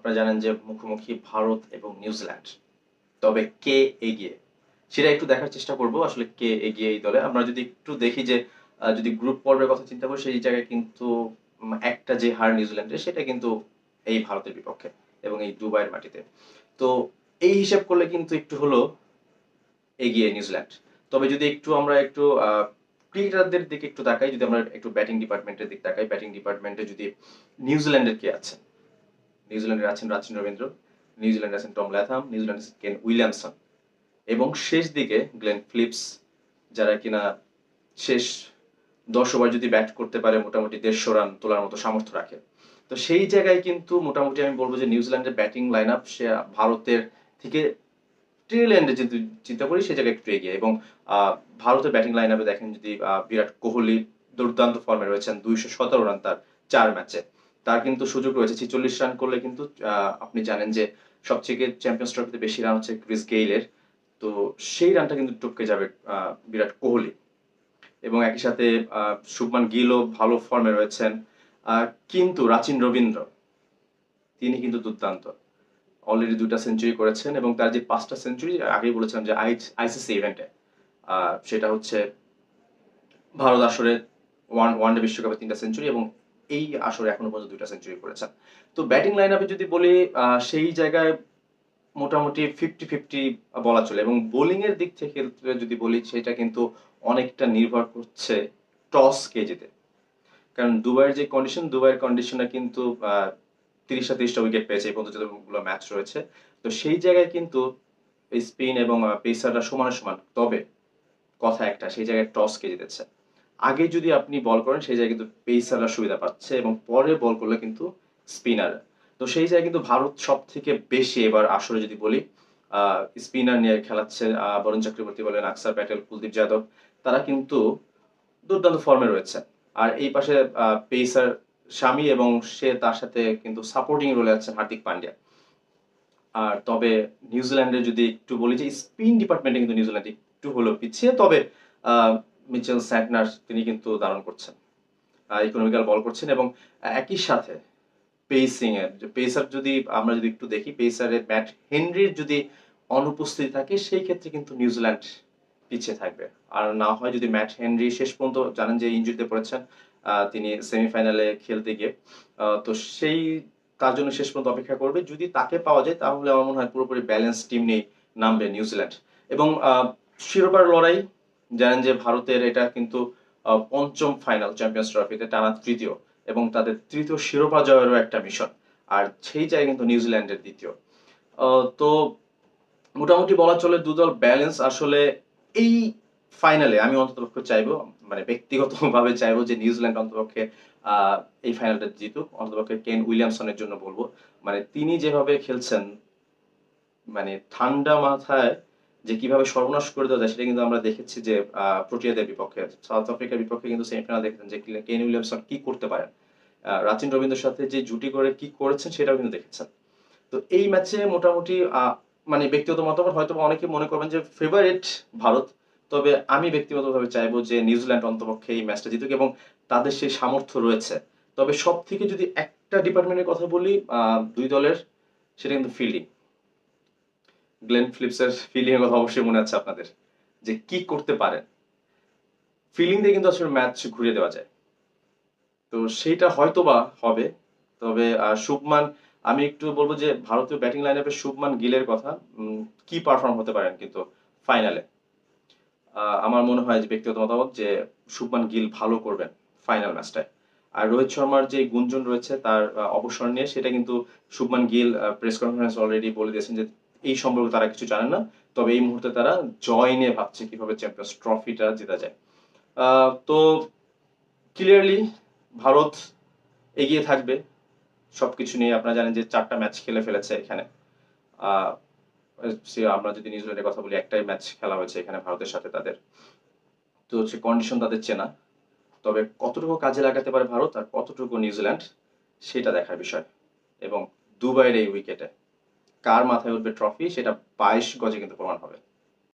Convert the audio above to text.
আপনারা জানেন যে মুখোমুখি ভারত এবং নিউজিল্যান্ড। তবে কে এগিয়ে? সেটা একটু দেখার চেষ্টা করব আসলে কে এগিয়ে এই দলে। আমরা যদি একটু দেখি যে যদি গ্রুপ পর্বের কথা চিন্তা করি, সেই জায়গায় কিন্তু একটা যে হার নিউজিল্যান্ডের, সেটা কিন্তু এই ভারতের বিপক্ষে এবং এই দুবাইয়ের মাটিতে। তো এই হিসাব করলে কিন্তু একটু হলো এগিয়ে নিউজিল্যান্ড। তবে যদি একটু আমরা একটু ক্রিকেটারদের দিকে একটু তাকাই, যদি আমরা একটু ব্যাটিং ডিপার্টমেন্টের দিকে তাকাই ব্যাটিং ডিপার্টমেন্টে যদি নিউজিল্যান্ডের কে আছেন নিউজিল্যান্ডের আছেন রাচিন রবীন্দ্র, নিউজিল্যান্ডে আছেন টম ল্যাথাম, নিউজিল্যান্ডে আছেন কেন উইলিয়ামসন। এবং শেষ দিকে গ্লেন ফিলিপস, যারা কিনা শেষ দশ ওভার যদি ব্যাট করতে পারে, মোটামুটি দেড়শো রান তোলার মতো সামর্থ্য রাখে। তো সেই জায়গায় কিন্তু মোটামুটি আমি বলব যে নিউজিল্যান্ডের ব্যাটিং লাইন আপ সে ভারতের থেকে টেল এন্ডে যদি চিন্তা করি, সে জায়গায় একটু এগিয়ে। এবং ভারতের ব্যাটিং লাইন আপে দেখেন যদি বিরাট কোহলি দুর্দান্ত ফর্মে রয়েছেন, দুইশো সতেরো রান তার চার ম্যাচে তার কিন্তু সুযোগ রয়েছে। ছিচল্লিশ রান করলে কিন্তু আপনি জানেন যে সবথেকে চ্যাম্পিয়ন্স ট্রফিতে বেশি রান হচ্ছে ক্রিস গেইলের তো সেই রানটা কিন্তু টপকে যাবে বিরাট কোহলি। এবং একই সাথে শুভমান গিলও ভালো ফর্মে রয়েছেন। কিন্তু রাচিন রবীন্দ্র, তিনি কিন্তু দুর্দান্ত। অলরেডি দুটা সেঞ্চুরি করেছেন এবং তার যে পাঁচটা সেঞ্চুরি আগেই বলেছিলাম যে আইসিসি ইভেন্টে সেটা হচ্ছে ভারত আসরে ওয়ান ওয়ান ডে বিশ্বকাপে তিনটা সেঞ্চুরি এবং এই আসরে এখনও পর্যন্ত দুইটা সেঞ্চুরি করেছেন। তো ব্যাটিং লাইন আপে যদি বলি সেই জায়গায় মোটামুটি ফিফটি ফিফটি বলা চলে এবং বোলিং এর দিক থেকে যদি বলি, সেটা কিন্তু অনেকটা নির্ভর করছে টস কে জিতে কারণ দুবাইয়ের যে কন্ডিশন দুবাইয়ের কন্ডিশনে কিন্তু তিরিশটা তিরিশটা উইকেট পেয়েছে, এই পর্যন্ত যতগুলো ম্যাচ রয়েছে। তো সেই জায়গায় কিন্তু স্পিন এবং পেসাররা সমান সমান। তবে কথা একটা, সেই জায়গায় টস কে জিতেছে আগে যদি আপনি বল করেন, সেই জায়গায় কিন্তু পেসাররা সুবিধা পাচ্ছে এবং পরে বল করলে কিন্তু স্পিনার তো সেই জায়গায় কিন্তু ভারত সব থেকে বেশি এবার আসলে যদি বলি স্পিনার নিয়ে খেলাচ্ছে বরুণ চক্রবর্তী বলেন, আকসার প্যাটেল, কুলদীপ যাদব, তারা কিন্তু দুর্দান্ত ফর্মে রয়েছে। আর এই পাশে পেসার স্বামী এবং সে তার সাথে কিন্তু সাপোর্টিং রোলে আছেন হার্দিক পান্ডিয়া। আর তবে নিউজিল্যান্ডের যদি একটু বলি যে স্পিন ডিপার্টমেন্টে কিন্তু নিউজিল্যান্ড একটু হলো পিছিয়ে, তবে মিচেল স্যান্টনার তিনি কিন্তু দারুণ করছেন ইকোনমিক্যাল বল করছেন এবং একই সাথে পেসিং এর, যে পেসার যদি আমরা যদি একটু দেখি পেসারের ম্যাট হেনরির যদি অনুপস্থিতি থাকে, সেই ক্ষেত্রে কিন্তু নিউজিল্যান্ড পিছিয়ে থাকবে। আর না হয় যদি ম্যাট হেনরি শেষ পর্যন্ত জানেন যে ইনজুরিতে পড়েছেন তিনি সেমিফাইনালে খেলতে গিয়ে তো সেই, তার জন্য শেষ পর্যন্ত অপেক্ষা করবে। যদি তাকে পাওয়া যায়, তাহলে আমার মনে হয় পুরোপুরি ব্যালেন্স টিম নিয়ে নামবে নিউজিল্যান্ড এবং শিরোপার লড়াই জানেন যে ভারতের এটা কিন্তু পঞ্চম ফাইনাল চ্যাম্পিয়ন্স ট্রফিতে টানা তৃতীয় এবং তাদের তৃতীয় শিরোপা জয়েরও একটা মিশন আর সেই জায়গায় কিন্তু নিউজিল্যান্ডের দ্বিতীয়। তো মোটামুটি বলা চলে দুদল ব্যালেন্স আসলে এই ফাইনালে আমি অন্ততপক্ষে চাইব মানে ব্যক্তিগতভাবে চাইব যে নিউজিল্যান্ড অন্ততপক্ষে আহ, এই ফাইনালটা জিতুক। অন্ততপক্ষে কেন উইলিয়ামসনের জন্য বলব। মানে তিনি যেভাবে খেলছেন মানে ঠান্ডা মাথায় যে কীভাবে সর্বনাশ করে দেওয়া যায় সেটা কিন্তু আমরা দেখেছি যে প্রোটিয়াদের বিপক্ষে, সাউথ আফ্রিকার বিপক্ষে কিন্তু সেমিফাইনাল দেখেছেন যে কেন উইলিয়ামসন কি করতে পারেন। রাচিন রবীন্দ্রের সাথে যে জুটি করে কি করেছেন সেটাও কিন্তু দেখেছেন। তো এই ম্যাচে মোটামুটি মানে ব্যক্তিগত মতামত হয়তো অনেকে মনে করবেন যে ফেভারিট ভারত। তবে আমি ব্যক্তিগতভাবে চাইব যে নিউজিল্যান্ড অন্তপক্ষে এই ম্যাচটা জিতুক এবং তাদের সেই সামর্থ্য রয়েছে। তবে সব থেকে যদি একটা ডিপার্টমেন্টের কথা বলি দুই দলের, সেটা কিন্তু ফিল্ডিং গ্লেন ফিলিপসের ফিল্ডিং এর কথা অবশ্যই মনে আছে আপনাদের, যে কি করতে পারেন। ফিল্ডিং দিয়ে কিন্তু আসলে ম্যাচ ঘুরিয়ে দেওয়া যায়। তো সেইটা হয়তো বা হবে, তবে শুভমান, আমি একটু বলব যে ভারতীয় ব্যাটিং লাইন আপে শুভমান গিলের কথা কি পারফর্ম হতে পারেন কিন্তু ফাইনালে আমার মনে হয় যে ব্যক্তিগত মতামত যে শুভমান গিল ভালো করবেন ফাইনাল ম্যাচটায় আর রোহিত শর্মার যে গুঞ্জন রয়েছে তার অবসর নিয়ে সেটা কিন্তু Shubman Gill press conference already বলে দিয়েছেন যে এই সম্পর্কে তারা কিছু জানেন না, তবে এই মুহূর্তে তারা জয় নিয়ে ভাবছে কীভাবে চ্যাম্পিয়ন্স ট্রফিটা জেতা যায়। তো ক্লিয়ারলি ভারত এগিয়ে থাকবে। সবকিছু নিয়ে আপনারা জানেন যে চারটা ম্যাচ খেলে ফেলেছে এখানে। আমরা যদি নিউজিল্যান্ডের কথা বলি, একটাই ম্যাচ খেলা হয়েছে এখানে ভারতের সাথে তাদের। তো হচ্ছে কন্ডিশন তাদের চেনা। তবে কতটুকু কাজে লাগাতে পারে ভারত আর কতটুকু নিউজিল্যান্ড, সেটা দেখার বিষয়। এবং দুবাইয়ের এই উইকেটে কার মাথায় উঠবে ট্রফি সেটা বাইশ গজে কিন্তু প্রমাণ হবে।